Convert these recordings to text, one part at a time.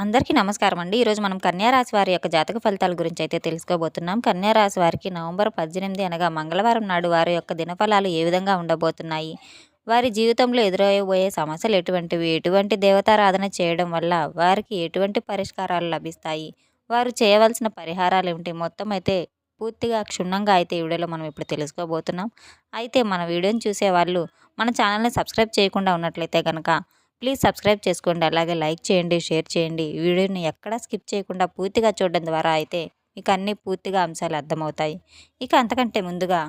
అందరికీ నమస్కారం అండి. ఈరోజు మనం కన్యారాశి వారి యొక్క జాతక ఫలితాల గురించి అయితే తెలుసుకోబోతున్నాం. కన్యారాశి వారికి నవంబర్ పద్దెనిమిది అనగా మంగళవారం నాడు వారి యొక్క దినఫలాలు ఏ విధంగా ఉండబోతున్నాయి? వారి జీవితంలో ఎదురయ్యబోయే సమస్యలు ఎటువంటివి? ఎటువంటి దేవతారాధన చేయడం వల్ల వారికి ఎటువంటి పరిష్కారాలు లభిస్తాయి? వారు చేయవలసిన పరిహారాలు ఏమిటి? మొత్తం అయితే పూర్తిగా క్షుణ్ణంగా అయితే ఈ వీడియోలో మనం ఇప్పుడు తెలుసుకోబోతున్నాం. అయితే మన వీడియోని చూసే వాళ్ళు మన ఛానల్ని సబ్స్క్రైబ్ చేయకుండా ఉన్నట్లయితే కనుక ప్లీజ్ సబ్స్క్రైబ్ చేసుకోండి. అలాగే లైక్ చేయండి షేర్ చేయండి. ఈ వీడియోని ఎక్కడా స్కిప్ చేయకుండా పూర్తిగా చూడడం ద్వారా అయితే మీకు అన్ని పూర్తిగా అంశాలు అర్థమవుతాయి. ఇక అంతకంటే ముందుగా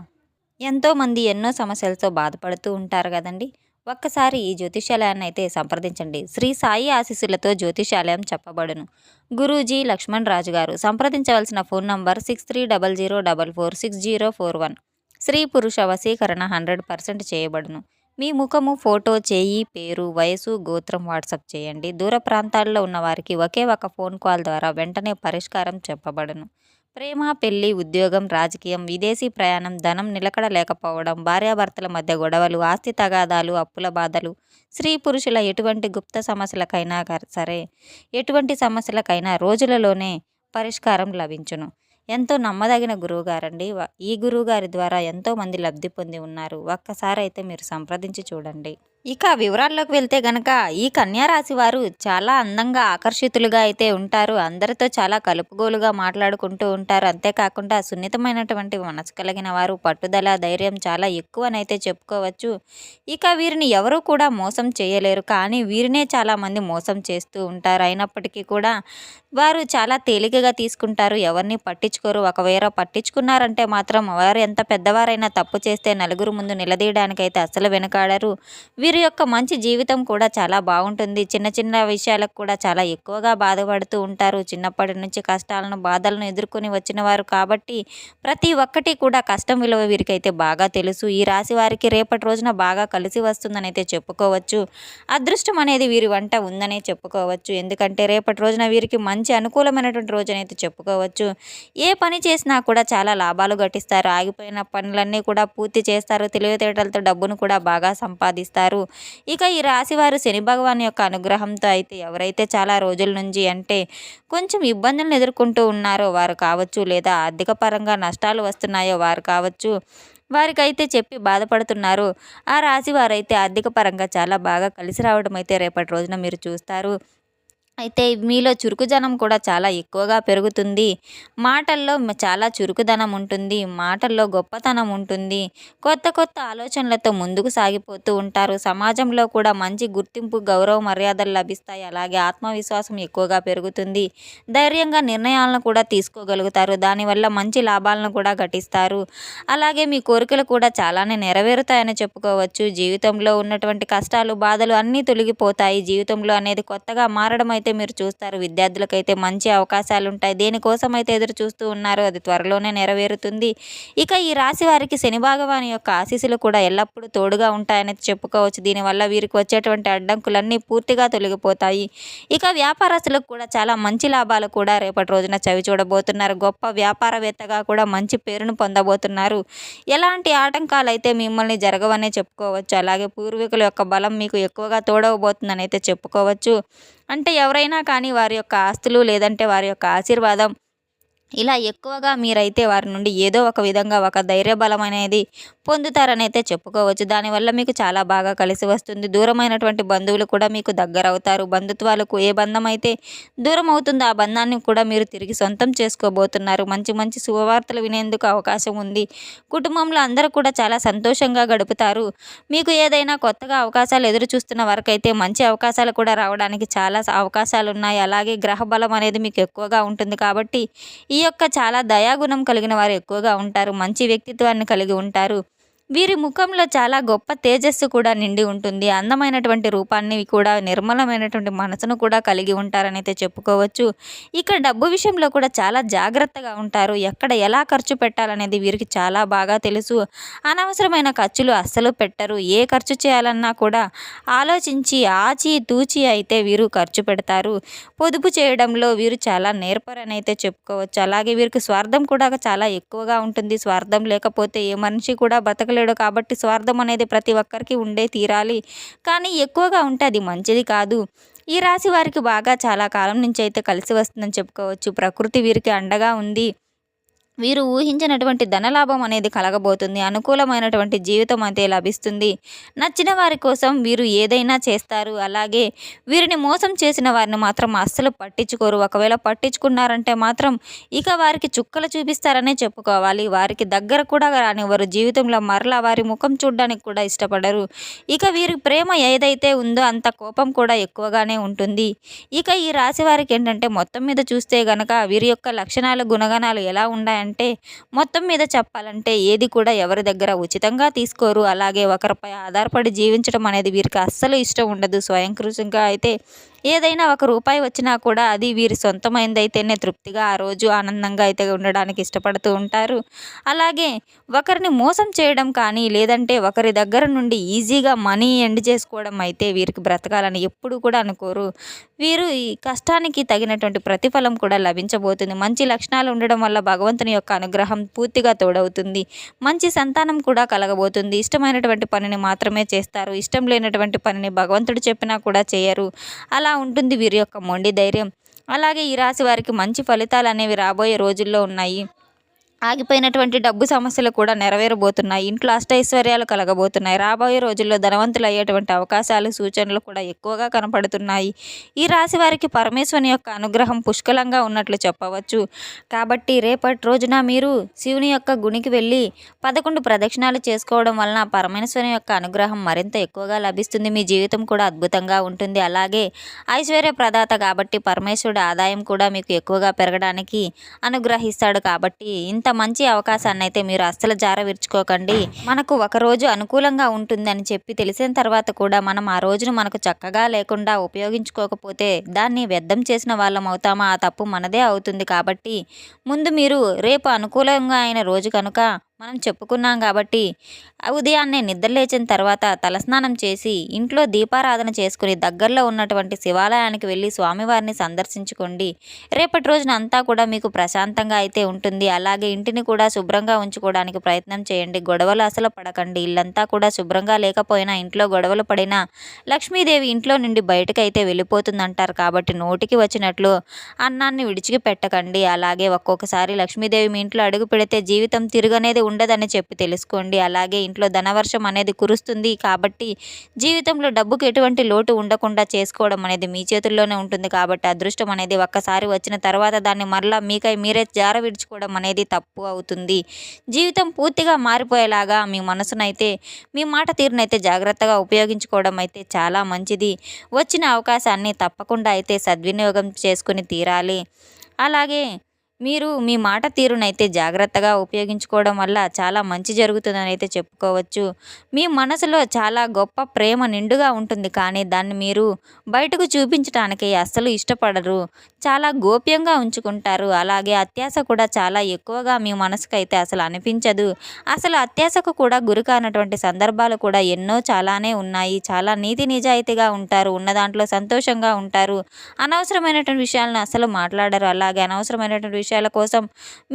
ఎంతోమంది ఎన్నో సమస్యలతో బాధపడుతూ ఉంటారు కదండి. ఒక్కసారి ఈ జ్యోతిషాలయాన్ని అయితే సంప్రదించండి. శ్రీ సాయి ఆశీస్సులతో జ్యోతిషాలయం చెప్పబడును. గురూజీ లక్ష్మణ్ రాజు గారు సంప్రదించవలసిన phone number six three double zero double four six zero four one. స్త్రీ పురుష వశీకరణ హండ్రెడ్ పర్సెంట్ చేయబడును. మీ ముఖము ఫోటో చేయి పేరు వయసు గోత్రం వాట్సాప్ చేయండి. దూర ప్రాంతాల్లో ఉన్న వారికి ఒకే ఒక ఫోన్ కాల్ ద్వారా వెంటనే పరిష్కారం చెప్పబడను. ప్రేమ పెళ్ళి ఉద్యోగం రాజకీయం విదేశీ ప్రయాణం ధనం నిలకడ లేకపోవడం భార్యాభర్తల మధ్య గొడవలు ఆస్తి తగాదాలు అప్పుల బాధలు స్త్రీ పురుషుల ఎటువంటి గుప్త సమస్యలకైనా సరే ఎటువంటి సమస్యలకైనా రోజులలోనే పరిష్కారం లభించును. ఎంతో నమ్మదగిన గురువుగారండి. ఈ గురువుగారి ద్వారా ఎంతోమంది లబ్ధి పొంది ఉన్నారు. ఒక్కసారి అయితే మీరు సంప్రదించి చూడండి. ఇక వివరాల్లోకి వెళ్తే గనక ఈ కన్యారాశి వారు చాలా అందంగా ఆకర్షితులుగా అయితే ఉంటారు. అందరితో చాలా కలుపుగోలుగా మాట్లాడుకుంటూ ఉంటారు. అంతేకాకుండా సున్నితమైనటువంటి మనసు కలిగిన వారు పట్టుదల ధైర్యం చాలా ఎక్కువనైతే చెప్పుకోవచ్చు. ఇక వీరిని ఎవరు కూడా మోసం చేయలేరు. కానీ వీరినే చాలామంది మోసం చేస్తూ ఉంటారు. అయినప్పటికీ కూడా వారు చాలా తేలికగా తీసుకుంటారు. ఎవరిని పట్టించుకోరు. ఒకవేళ పట్టించుకున్నారంటే మాత్రం వారు ఎంత పెద్దవారైనా తప్పు చేస్తే నలుగురు ముందు నిలదీయడానికైతే అసలు వెనకాడరు. వీరి యొక్క మంచి జీవితం కూడా చాలా బాగుంటుంది. చిన్న చిన్న విషయాలకు కూడా చాలా ఎక్కువగా బాధపడుతూ ఉంటారు. చిన్నప్పటి నుంచి కష్టాలను బాధలను ఎదుర్కొని వచ్చిన వారు కాబట్టి ప్రతి ఒక్కటి కూడా కష్టం విలువ వీరికైతే బాగా తెలుసు. ఈ రాశి వారికి రేపటి రోజున బాగా కలిసి వస్తుందని అయితే చెప్పుకోవచ్చు. అదృష్టం అనేది వీరి వంట ఉందనే చెప్పుకోవచ్చు. ఎందుకంటే రేపటి రోజున వీరికి మంచి అనుకూలమైనటువంటి రోజునైతే చెప్పుకోవచ్చు. ఏ పని చేసినా కూడా చాలా లాభాలు గటిస్తారు ఆగిపోయిన పనులన్నీ కూడా పూర్తి చేస్తారు. తెలివితేటలతో డబ్బును కూడా బాగా సంపాదిస్తారు. ఇక ఈ రాశి వారు శని భగవాన్ యొక్క అనుగ్రహంతో అయితే ఎవరైతే చాలా రోజుల నుంచి అంటే కొంచెం ఇబ్బందులను ఎదుర్కొంటూ ఉన్నారో వారు కావచ్చు లేదా ఆర్థిక పరంగా నష్టాలు వస్తున్నాయో వారు కావచ్చు వారికైతే చెప్పి బాధపడుతున్నారు. ఆ రాశి వారైతే ఆర్థిక పరంగా చాలా బాగా కలిసి రావడం అయితే రేపటి రోజున మీరు చూస్తారు. అయితే మీలో చురుకుదనం కూడా చాలా ఎక్కువగా పెరుగుతుంది. మాటల్లో చాలా చురుకుదనం ఉంటుంది. మాటల్లో గొప్పతనం ఉంటుంది. కొత్త కొత్త ఆలోచనలతో ముందుకు సాగిపోతూ ఉంటారు. సమాజంలో కూడా మంచి గుర్తింపు గౌరవ మర్యాదలు లభిస్తాయి. అలాగే ఆత్మవిశ్వాసం ఎక్కువగా పెరుగుతుంది. ధైర్యంగా నిర్ణయాలను కూడా తీసుకోగలుగుతారు. దానివల్ల మంచి లాభాలను కూడా ఘటిస్తారు. అలాగే మీ కోరికలు కూడా చాలానే నెరవేరుతాయని చెప్పుకోవచ్చు. జీవితంలో ఉన్నటువంటి కష్టాలు బాధలు అన్నీ తొలగిపోతాయి. జీవితంలో అనేది కొత్తగా మారడం అయితే అయితే మీరు చూస్తారు విద్యార్థులకైతే మంచి అవకాశాలు ఉంటాయి దేనికోసం అయితే ఎదురు చూస్తూ ఉన్నారో అది త్వరలోనే నెరవేరుతుంది. ఇక ఈ రాశి వారికి శని భగవాని యొక్క ఆశీస్సులు కూడా ఎల్లప్పుడూ తోడుగా ఉంటాయని చెప్పుకోవచ్చు. దీనివల్ల వీరికి వచ్చేటువంటి అడ్డంకులన్నీ పూర్తిగా తొలగిపోతాయి. ఇక వ్యాపారస్తులకు కూడా చాలా మంచి లాభాలు కూడా రేపటి రోజున చవి చూడబోతున్నారు. గొప్ప వ్యాపారవేత్తగా కూడా మంచి పేరును పొందబోతున్నారు. ఎలాంటి ఆటంకాలు అయితే మిమ్మల్ని జరగవనే చెప్పుకోవచ్చు. అలాగే పూర్వీకుల యొక్క బలం మీకు ఎక్కువగా తోడవబోతుందని అయితే చెప్పుకోవచ్చు. అంటే ఎవరైనా కానీ వారి యొక్క ఆస్తులు లేదంటే వారి యొక్క ఆశీర్వాదం ఇలా ఎక్కువగా మీరైతే వారి నుండి ఏదో ఒక విధంగా ఒక ధైర్య బలం అనేది పొందుతారని అయితే చెప్పుకోవచ్చు దానివల్ల మీకు చాలా బాగా కలిసి వస్తుంది. దూరమైనటువంటి బంధువులు కూడా మీకు దగ్గర అవుతారు. బంధుత్వాలకు ఏ బంధం అయితే దూరం అవుతుందో ఆ బంధాన్ని కూడా మీరు తిరిగి సొంతం చేసుకోబోతున్నారు. మంచి మంచి శుభవార్తలు వినేందుకు అవకాశం ఉంది. కుటుంబంలో అందరూ కూడా చాలా సంతోషంగా గడుపుతారు. మీకు ఏదైనా కొత్తగా అవకాశాలు ఎదురు చూస్తున్న వరకైతే మంచి అవకాశాలు కూడా రావడానికి చాలా అవకాశాలు ఉన్నాయి. అలాగే గ్రహ బలం అనేది మీకు ఎక్కువగా ఉంటుంది కాబట్టి ఈ యొక్క చాలా దయాగుణం కలిగిన వారు ఎక్కువగా ఉంటారు. మంచి వ్యక్తిత్వాన్ని కలిగి ఉంటారు. వీరి ముఖంలో చాలా గొప్ప తేజస్సు కూడా నిండి ఉంటుంది. అందమైనటువంటి రూపాన్ని కూడా నిర్మలమైనటువంటి మనసును కూడా కలిగి ఉంటారని అయితే చెప్పుకోవచ్చు. ఇక్కడ డబ్బు విషయంలో కూడా చాలా జాగ్రత్తగా ఉంటారు. ఎక్కడ ఎలా ఖర్చు పెట్టాలనేది వీరికి చాలా బాగా తెలుసు. అనవసరమైన ఖర్చులు అస్సలు పెట్టరు. ఏ ఖర్చు చేయాలన్నా కూడా ఆలోచించి ఆచి తూచి అయితే వీరు ఖర్చు పెడతారు. పొదుపు చేయడంలో వీరు చాలా నేర్పరని అయితే చెప్పుకోవచ్చు. అలాగే వీరికి స్వార్థం కూడా చాలా ఎక్కువగా ఉంటుంది. స్వార్థం లేకపోతే ఏ మనిషి కూడా బతకలేదు చేయలేడు కాబట్టి స్వార్థం అనేది ప్రతి ఒక్కరికి ఉండే తీరాలి. కానీ ఎక్కువగా ఉంటే అది మంచిది కాదు. ఈ రాశి వారికి బాగా చాలా కాలం నుంచి అయితే కలిసి వస్తుందని చెప్పుకోవచ్చు. ప్రకృతి వీరికి అండగా ఉంది. వీరు ఊహించినటువంటి ధనలాభం అనేది కలగబోతుంది అనుకూలమైనటువంటి జీవితం అయితే లభిస్తుంది. నచ్చిన వారి కోసం వీరు ఏదైనా చేస్తారు. అలాగే వీరిని మోసం చేసిన వారిని మాత్రం అస్సలు పట్టించుకోరు. ఒకవేళ పట్టించుకున్నారంటే మాత్రం ఇక వారికి చుక్కలు చూపిస్తారనే చెప్పుకోవాలి. వారికి దగ్గర కూడా రానివ్వరు. జీవితంలో మరలా వారి ముఖం చూడడానికి కూడా ఇష్టపడరు. ఇక వీరి ప్రేమ ఏదైతే ఉందో అంత కోపం కూడా ఎక్కువగానే ఉంటుంది. ఇక ఈ రాశి వారికి ఏంటంటే మొత్తం మీద చూస్తే గనక వీరి యొక్క లక్షణాలు గుణగణాలు ఎలా ఉన్నాయంటే అంటే మొత్తం మీద చెప్పాలంటే ఏది కూడా ఎవరి దగ్గర ఉచితంగా తీసుకోరు. అలాగే ఒకరిపై ఆధారపడి జీవించడం అనేది వీరికి అస్సలు ఇష్టం ఉండదు. స్వయం కృషిగా అయితే ఏదైనా ఒక రూపాయి వచ్చినా కూడా అది వీరి సొంతమైందైతేనే తృప్తిగా ఆ రోజు ఆనందంగా అయితే ఉండడానికి ఇష్టపడుతూ ఉంటారు. అలాగే ఒకరిని మోసం చేయడం కానీ లేదంటే ఒకరి దగ్గర నుండి ఈజీగా మనీ ఎండ్ చేసుకోవడం అయితే వీరికి బ్రతకాలని ఎప్పుడు కూడా అనుకోరు. వీరు ఈ కష్టానికి తగినటువంటి ప్రతిఫలం కూడా లభించబోతుంది. మంచి లక్షణాలు ఉండడం వల్ల భగవంతుని యొక్క అనుగ్రహం పూర్తిగా తోడవుతుంది. మంచి సంతానం కూడా కలగబోతుంది. ఇష్టమైనటువంటి పనిని మాత్రమే చేస్తారు. ఇష్టం లేనటువంటి పనిని భగవంతుడు చెప్పినా కూడా చేయరు. అలా ఎలా ఉంటుంది వీరి యొక్క మొండి ధైర్యం. అలాగే ఈ రాశి వారికి మంచి ఫలితాలు అనేవి రాబోయే రోజుల్లో ఉన్నాయి. ఆగిపోయినటువంటి డబ్బు సమస్యలు కూడా నెరవేరబోతున్నాయి. ఇంట్లో అష్టైశ్వర్యాలు కలగబోతున్నాయి. రాబోయే రోజుల్లో ధనవంతులు అయ్యేటువంటి అవకాశాలు సూచనలు కూడా ఎక్కువగా కనపడుతున్నాయి. ఈ రాశి వారికి పరమేశ్వరుని యొక్క అనుగ్రహం పుష్కలంగా ఉన్నట్లు చెప్పవచ్చు. కాబట్టి రేపటి రోజున మీరు శివుని యొక్క గునికి వెళ్ళి పదకొండు ప్రదక్షిణాలు చేసుకోవడం వలన పరమేశ్వరుని యొక్క అనుగ్రహం మరింత ఎక్కువగా లభిస్తుంది. మీ జీవితం కూడా అద్భుతంగా ఉంటుంది. అలాగే ఐశ్వర్య ప్రదాత కాబట్టి పరమేశ్వరుడు ఆదాయం కూడా మీకు ఎక్కువగా పెరగడానికి అనుగ్రహిస్తాడు. కాబట్టి ఇంత మంచి అవకాశాన్ని అయితే మీరు అస్సలు జార విరుచుకోకండి. మనకు ఒక రోజు అనుకూలంగా ఉంటుందని చెప్పి తెలిసిన తర్వాత కూడా మనం ఆ రోజును మనకు చక్కగా లేకుండా ఉపయోగించుకోకపోతే దాన్ని వ్యర్థం చేసిన వాళ్ళం అవుతామా? ఆ తప్పు మనదే అవుతుంది కాబట్టి ముందు మీరు రేపు అనుకూలంగా అయిన రోజు కనుక మనం చెప్పుకున్నాం కాబట్టి ఉదయాన్నే నిద్రలేచిన తర్వాత తలస్నానం చేసి ఇంట్లో దీపారాధన చేసుకుని దగ్గరలో ఉన్నటువంటి శివాలయానికి వెళ్ళి స్వామివారిని సందర్శించుకోండి. రేపటి రోజున అంతా కూడా మీకు ప్రశాంతంగా అయితే ఉంటుంది. అలాగే ఇంటిని కూడా శుభ్రంగా ఉంచుకోవడానికి ప్రయత్నం చేయండి. గొడవలు అసలు పడకండి. ఇల్లంతా కూడా శుభ్రంగా లేకపోయినా ఇంట్లో గొడవలు పడినా లక్ష్మీదేవి ఇంట్లో నుండి బయటకు అయితే వెళ్ళిపోతుందంటారు. కాబట్టి నోటికి వచ్చినట్లు అన్నాన్ని విడిచికి పెట్టకండి అలాగే ఒక్కొక్కసారి లక్ష్మీదేవి మీ ఇంట్లో అడుగు పెడితే జీవితం తిరుగనేది ఉండదని చెప్పి తెలుసుకోండి. అలాగే ఇంట్లో ధనవర్షం అనేది కురుస్తుంది కాబట్టి జీవితంలో డబ్బుకి ఎటువంటి లోటు ఉండకుండా చేసుకోవడం అనేది మీ చేతుల్లోనే ఉంటుంది కాబట్టి అదృష్టం అనేది ఒక్కసారి వచ్చిన తర్వాత దాన్ని మరలా మీకై మీరే జార విడుచుకోవడం అనేది తప్పు అవుతుంది. జీవితం పూర్తిగా మారిపోయేలాగా మీ మనసునైతే మీ మాట తీరునైతే జాగ్రత్తగా ఉపయోగించుకోవడం అయితే చాలా మంచిది. వచ్చిన అవకాశాన్ని తప్పకుండా అయితే సద్వినియోగం చేసుకుని తీరాలి. అలాగే మీరు మీ మాట తీరునైతే జాగ్రత్తగా ఉపయోగించుకోవడం వల్ల చాలా మంచి జరుగుతుందని అయితే చెప్పుకోవచ్చు. మీ మనసులో చాలా గొప్ప ప్రేమ నిండుగా ఉంటుంది. కానీ దాన్ని మీరు బయటకు చూపించడానికి అస్సలు ఇష్టపడరు. చాలా గోప్యంగా ఉంచుకుంటారు. అలాగే అత్యాశ కూడా చాలా ఎక్కువగా మీ మనసుకైతే అసలు అనిపించదు. అసలు అత్యాశకు కూడా గురి కానటువంటి సందర్భాలు కూడా ఎన్నో చాలానే ఉన్నాయి. చాలా నీతి నిజాయితీగా ఉంటారు. ఉన్న దాంట్లో సంతోషంగా ఉంటారు. అనవసరమైనటువంటి విషయాలను అసలు మాట్లాడరు. అలాగే అనవసరమైనటువంటి విషయాల కోసం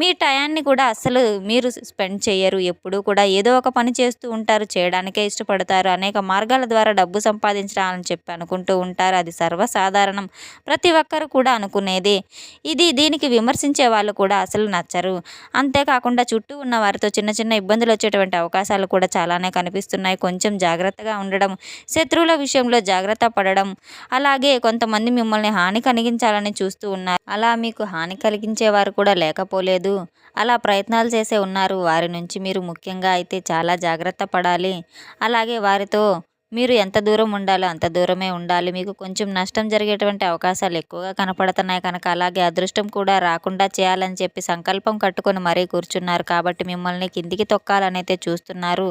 మీ టయాన్ని కూడా అసలు మీరు స్పెండ్ చేయరు. ఎప్పుడూ కూడా ఏదో ఒక పని చేస్తూ ఉంటారు. చేయడానికే ఇష్టపడతారు. అనేక మార్గాల ద్వారా డబ్బు సంపాదించాలని చెప్పి అనుకుంటూ ఉంటారు. అది సర్వసాధారణం. ప్రతి ఒక్కరు కూడా అనుకునేదే. ఇది దీనికి విమర్శించే వాళ్ళు కూడా అసలు నచ్చరు. అంతేకాకుండా చుట్టూ ఉన్న వారితో చిన్న చిన్న ఇబ్బందులు వచ్చేటువంటి అవకాశాలు కూడా చాలానే కనిపిస్తున్నాయి. కొంచెం జాగ్రత్తగా ఉండడం శత్రువుల విషయంలో జాగ్రత్త పడడం అలాగే కొంతమంది మిమ్మల్ని హాని కలిగించాలని చూస్తూ ఉన్నారు. అలా మీకు హాని కలిగించే వారు కూడా లేకపోలేదు. అలా ప్రయత్నాలు చేసే ఉన్నారు. వారి నుంచి మీరు ముఖ్యంగా అయితే చాలా జాగ్రత్త పడాలి. అలాగే వారితో మీరు ఎంత దూరం ఉండాలో అంత దూరమే ఉండాలి. మీకు కొంచెం నష్టం జరిగేటువంటి అవకాశాలు ఎక్కువగా కనపడుతున్నాయి కనుక అలాగే అదృష్టం కూడా రాకుండా చేయాలని చెప్పి సంకల్పం కట్టుకొని మరీ కూర్చున్నారు కాబట్టి మిమ్మల్ని కిందికి తొక్కాలనైతే చూస్తున్నారు.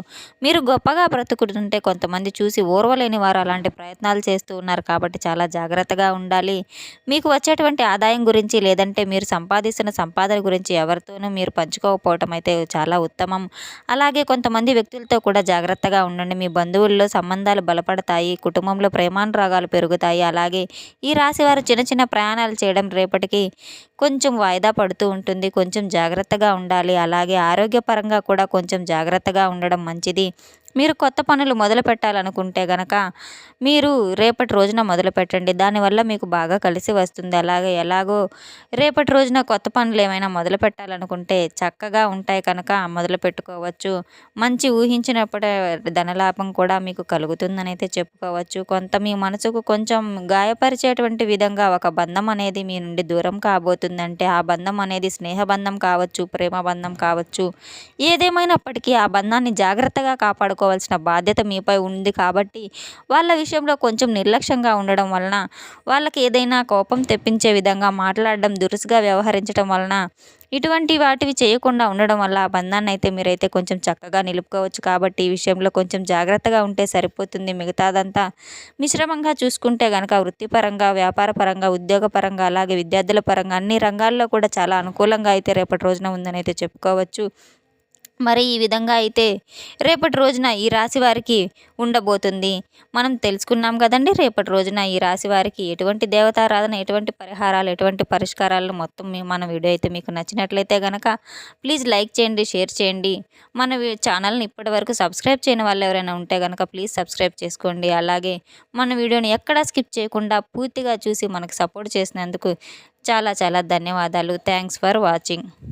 మీరు గొప్పగా బ్రతుకుంటుంటే కొంతమంది చూసి ఓర్వలేని వారు అలాంటి ప్రయత్నాలు చేస్తూ ఉన్నారు కాబట్టి చాలా జాగ్రత్తగా ఉండాలి. మీకు వచ్చేటువంటి ఆదాయం గురించి లేదంటే మీరు సంపాదిస్తున్న సంపాదన గురించి ఎవరితోనూ మీరు పంచుకోకపోవటం అయితే చాలా ఉత్తమం. అలాగే కొంతమంది వ్యక్తులతో కూడా జాగ్రత్తగా ఉండండి. మీ బంధువుల్లో సంబంధాలు సంబంధాలు బలపడతాయి కుటుంబంలో ప్రేమానురాగాలు పెరుగుతాయి. అలాగే ఈ రాశి వారు చిన్న చిన్న ప్రయాణాలు చేయడం రేపటికి కొంచెం వాయిదా పడుతూ ఉంటుంది. కొంచెం జాగ్రత్తగా ఉండాలి. అలాగే ఆరోగ్యపరంగా కూడా కొంచెం జాగ్రత్తగా ఉండడం మంచిది. మీరు కొత్త పనులు మొదలు పెట్టాలనుకుంటే గనక మీరు రేపటి రోజున మొదలు పెట్టండి. దానివల్ల మీకు బాగా కలిసి వస్తుంది. అలాగే ఎలాగో రేపటి రోజున కొత్త పనులు ఏమైనా మొదలు పెట్టాలనుకుంటే చక్కగా ఉంటాయి కనుక మొదలు పెట్టుకోవచ్చు. మంచి ఊహించినప్పుడే ధనలాభం కూడా మీకు కలుగుతుందని అయితే చెప్పుకోవచ్చు. కొంత మీ మనసుకు కొంచెం గాయపరిచేటువంటి విధంగా ఒక బంధం అనేది మీ నుండి దూరం కాబోతుందంటే ఆ బంధం అనేది స్నేహబంధం కావచ్చు ప్రేమ బంధం కావచ్చు ఏదేమైనప్పటికీ ఆ బంధాన్ని జాగ్రత్తగా చూసుకోవాల్సిన బాధ్యత మీపై ఉంది కాబట్టి వాళ్ళ విషయంలో కొంచెం నిర్లక్ష్యంగా ఉండడం వలన వాళ్ళకి ఏదైనా కోపం తెప్పించే విధంగా మాట్లాడడం దురుసుగా వ్యవహరించడం వలన ఇటువంటి వాటివి చేయకుండా ఉండడం వల్ల ఆ బంధాన్ని అయితే మీరైతే కొంచెం చక్కగా నిలుపుకోవచ్చు కాబట్టి ఈ విషయంలో కొంచెం జాగ్రత్తగా ఉంటే సరిపోతుంది. మిగతాదంతా మిశ్రమంగా చూసుకుంటే కనుక వృత్తిపరంగా వ్యాపారపరంగా ఉద్యోగపరంగా అలాగే విద్యార్థుల పరంగా అన్ని రంగాల్లో కూడా చాలా అనుకూలంగా అయితే రేపటి రోజున ఉందని అయితే చెప్పుకోవచ్చు. మరి ఈ విధంగా అయితే రేపటి రోజున ఈ రాశి వారికి ఉండబోతుంది. మనం తెలుసుకున్నాం కదండి రేపటి రోజున ఈ రాశి వారికి ఎటువంటి దేవతారాధన ఎటువంటి పరిహారాలు ఎటువంటి పరిష్కారాలు మొత్తం మన వీడియో అయితే మీకు నచ్చినట్లయితే కనుక ప్లీజ్ లైక్ చేయండి షేర్ చేయండి. మన ఛానల్ని ఇప్పటి వరకు సబ్స్క్రైబ్ చేయని వాళ్ళు ఎవరైనా ఉంటే కనుక ప్లీజ్ సబ్స్క్రైబ్ చేసుకోండి. అలాగే మన వీడియోని ఎక్కడా స్కిప్ చేయకుండా పూర్తిగా చూసి మనకు సపోర్ట్ చేసినందుకు చాలా చాలా ధన్యవాదాలు. Thanks for watching.